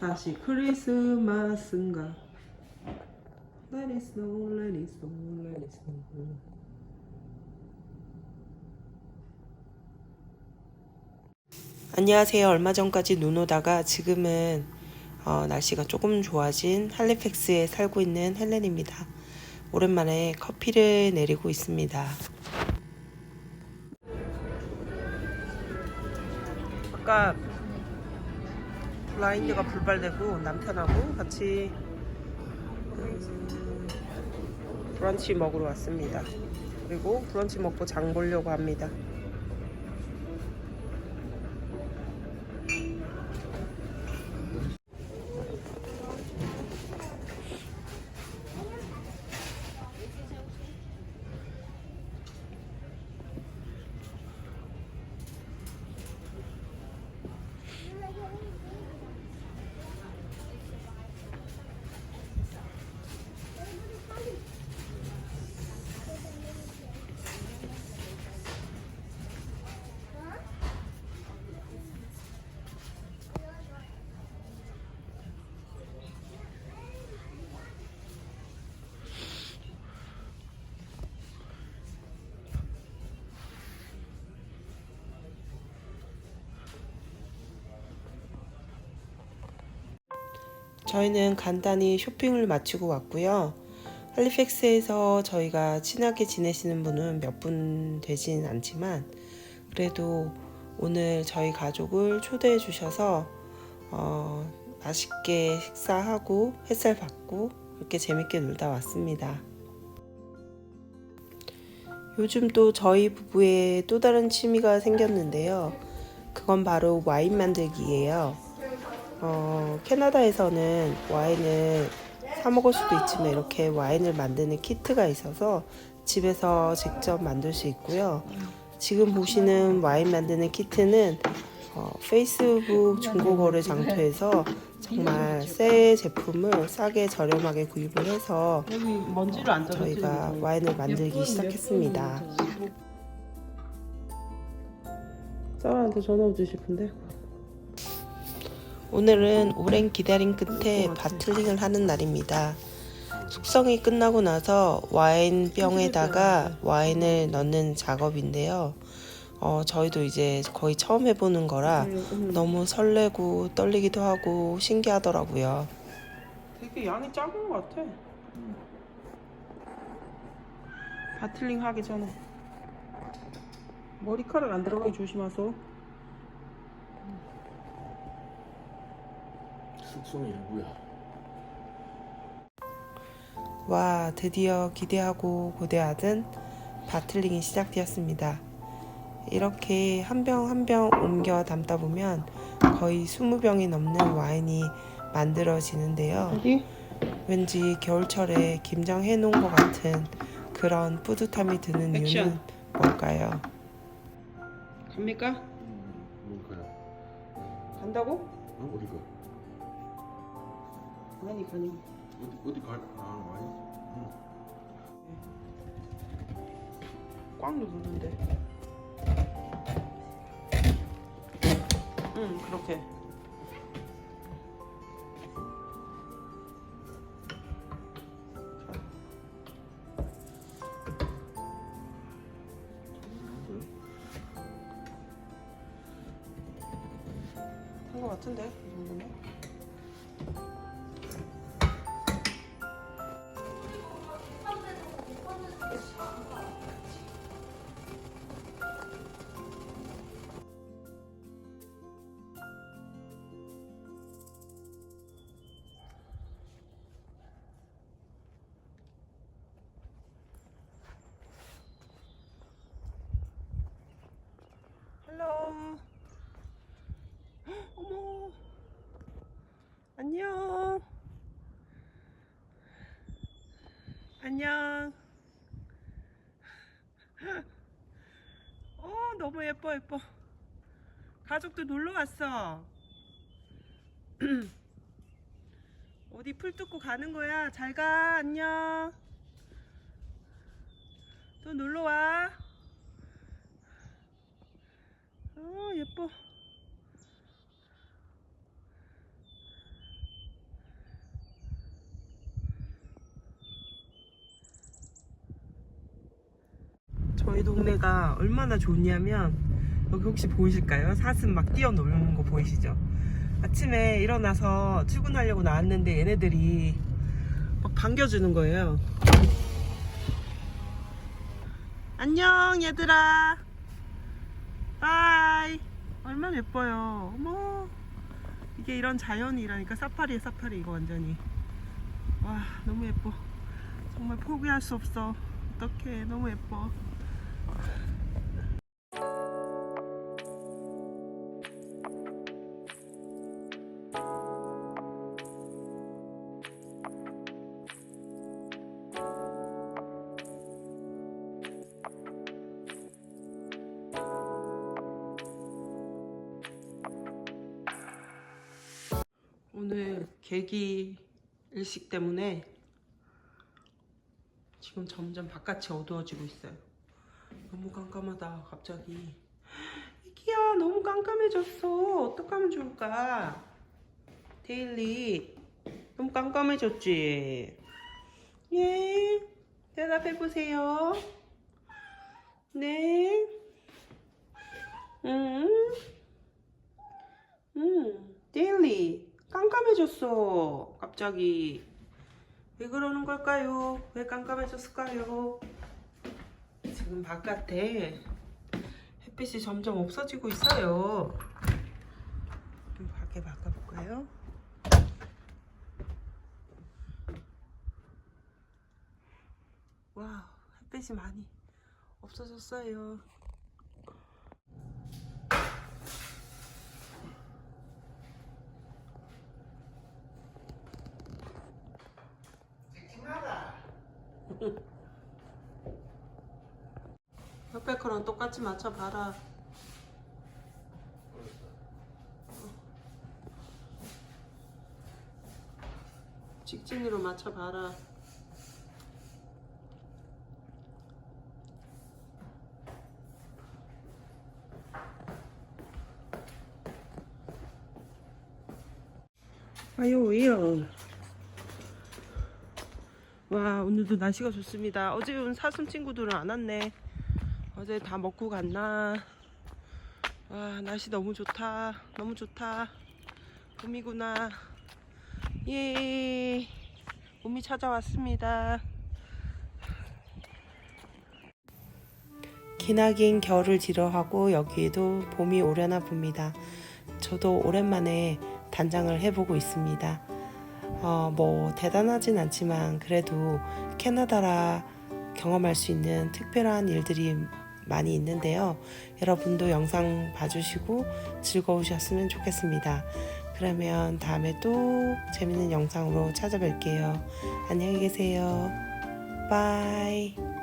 다시 크리스마스인가 Let it snow, let it snow, let it snow 안녕하세요. 얼마 전까지 눈 오다가 지금은 어, 날씨가 조금 좋아진 할리팩스에 살고 있는 헬렌입니다. 오랜만에 커피를 내리고 있습니다. 아까 블라인드가 불발되고 남편하고 같이 음, 브런치 먹으러 왔습니다. 그리고 브런치 먹고 장 보려고 합니다. 저희는 간단히 쇼핑을 마치고 왔고요. 할리팩스에서 저희가 친하게 지내시는 분은 몇 분 되진 않지만 그래도 오늘 저희 가족을 초대해 주셔서 어, 맛있게 식사하고 햇살 받고 그렇게 재밌게 놀다 왔습니다. 요즘 또 저희 부부의 또 다른 취미가 생겼는데요. 그건 바로 와인 만들기예요. 어, 캐나다에서는 와인을 사 먹을 수도 있지만 이렇게 와인을 만드는 키트가 있어서 집에서 직접 만들 수 있고요. 지금 보시는 와인 만드는 키트는 어, 페이스북 중고거래 장터에서 정말 새 제품을 싸게 저렴하게 구입을 해서 안 저희가 와인을 만들기 시작했습니다. 사라한테 전화 주실 분데 오늘은 오랜 기다림 끝에 바틀링을 하는 날입니다. 숙성이 끝나고 나서 와인 병에다가 와인을 넣는 작업인데요. 어, 저희도 이제 거의 처음 해보는 거라 너무 설레고 떨리기도 하고 신기하더라고요. 되게 양이 작은 것 같아. 바틀링 하기 전에 머리카락 안 들어가게 조심하소. 숙성의 일부야. 와, 드디어 기대하고 고대하던 바틀링이 시작되었습니다. 이렇게 한 병 한 병 옮겨 담다 보면 거의 20병이 넘는 와인이 만들어지는데요. 여기 왠지 겨울철에 김장해 놓은 것 같은 그런 뿌듯함이 드는 이유는 액션. 뭘까요? 갑니까? 음, 뭘까요? 간다고? 어? 어디 가? 아니 가니 어디 어디 가? 아 와인. 응. 꽉 누르는데. 응, 그렇게. 한 것 같은데 헬로. 어머. 안녕. 안녕. 어, 너무 예뻐 예뻐. 가족도 놀러 왔어. 어디 풀 뜯고 가는 거야? 잘 가. 안녕. 또 놀러 와. 어, 예뻐. 저희 동네가 얼마나 좋냐면 여기 혹시 보이실까요? 사슴 막 뛰어노는 거 보이시죠? 아침에 일어나서 출근하려고 나왔는데 얘네들이 막 반겨주는 거예요. 안녕 얘들아. 바이. 얼마나 예뻐요. 어머. 이게 이런 자연이라니까 사파리에 사파리 이거 완전히. 와 너무 예뻐. 정말 포기할 수 없어. 어떡해 너무 예뻐. 오늘 계기 일식 때문에 지금 점점 바깥이 어두워지고 있어요. 너무 깜깜하다 갑자기. 이기야 너무 깜깜해졌어. 어떡하면 좋을까? 데일리 너무 깜깜해졌지? 예 대답해 보세요. 네. 음. 음, 데일리 깜깜해졌어. 갑자기 왜 그러는 걸까요? 왜 깜깜해졌을까요? 지금 바깥에 햇빛이 점점 없어지고 있어요. 좀 밖에 바꿔볼까요? 와, 햇빛이 많이 없어졌어요. 옆에 거랑 똑같이 맞춰봐라. 직진으로 맞춰봐라. 아유, 이요. 와, 오늘도 날씨가 좋습니다. 어제 온 사슴 친구들은 안 왔네. 어제 다 먹고 갔나? 와, 날씨 너무 좋다. 너무 좋다. 봄이구나. 예. 봄이 찾아왔습니다. 기나긴 겨울을 지러하고 여기에도 봄이 오려나 봅니다. 저도 오랜만에 단장을 해보고 있습니다. 어, 뭐 대단하진 않지만 그래도 캐나다라 경험할 수 있는 특별한 일들이 많이 있는데요. 여러분도 영상 봐주시고 즐거우셨으면 좋겠습니다. 그러면 다음에 또 재밌는 영상으로 찾아뵐게요. 안녕히 계세요. 바이.